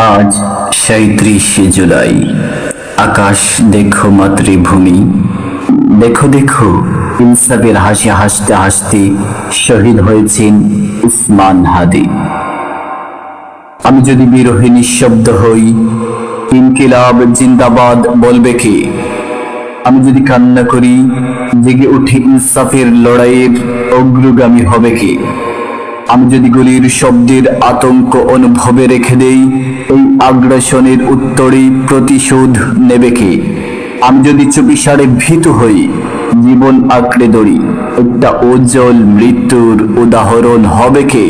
আজ সাঁত্রিশে জুলাই। আকাশ দেখো মাতৃভূমি। দেখো দেখো, ইনসাফের হাসি হাসতে হাসতে শহীদ হয়েছেন উসমান হাদি। আমি যদি বিরোহী নিঃশব্দ হই, ইনকিলাব জিন্দাবাদ বলবে কে? আমি যদি কান্না করি, জেগে উঠে ইনসাফের লড়াইয়ের অগ্রগামী হবে কে? আমি যদি গুলির শব্দের আতঙ্ক অনুভবে রেখে দেই, এই আগ্রাসনের উত্তরে প্রতিশোধ নেবে কে? আমি যদি চুপিসারে ভীত হই, জীবন আঁকড়ে দড়ি একটা উজ্জ্বল মৃত্যুর উদাহরণ হবে কে?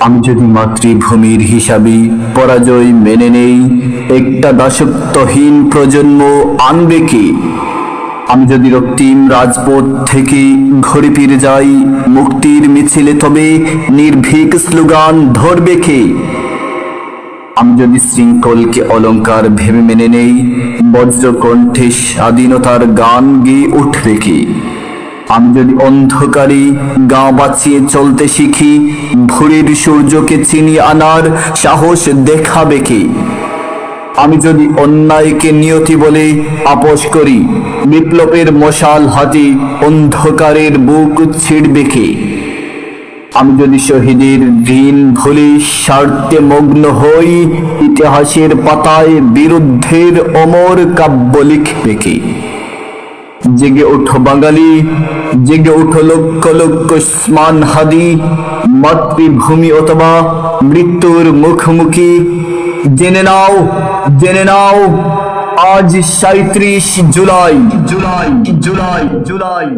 আমি যদি মাতৃভূমির হিসাবে পরাজয় মেনে নেই, একটা দাসত্বহীন প্রজন্ম আনবে কে? আমি যদি রক্তিম রাজপথ থেকে ঘড়ি ফিরে যাই, মুক্তির মিছিলে তবে নির্ভীক স্লোগান ধরবে কে? আমি যদি শৃঙ্খলকে অলংকার ভেবে মেনে নেই, বজ্রকণ্ঠে স্বাধীনতার গান গেয়ে উঠবে কি? আমি যদি অন্ধকারে গা বাঁচিয়ে চলতে শিখি, ভোরের সূর্যকে চিনি আনার সাহস দেখাবে কি? আমি যদি অন্যায়কে নিয়তি বলে আপোষ করি, বিপ্লবের মশাল হাতে অন্ধকারের বুক ছিড়বে কে? আমি যদি শহীদের ঋণ ভুলে স্বার্থে মগ্ন হই, ইতিহাসের পাতায় বিরুদ্ধের অমর কাব্য লিখবে কে? জেগে ওঠো বাঙালি, জেগে ওঠো লক্ষ লক্ষ স্মান হাদি মাতৃভূমি অথবা মৃত্যুর মুখোমুখি জেনে নাও জেনে নাও আজ সাঁত্রিশ জুলাই। জুলাই জুলাই জুলাই।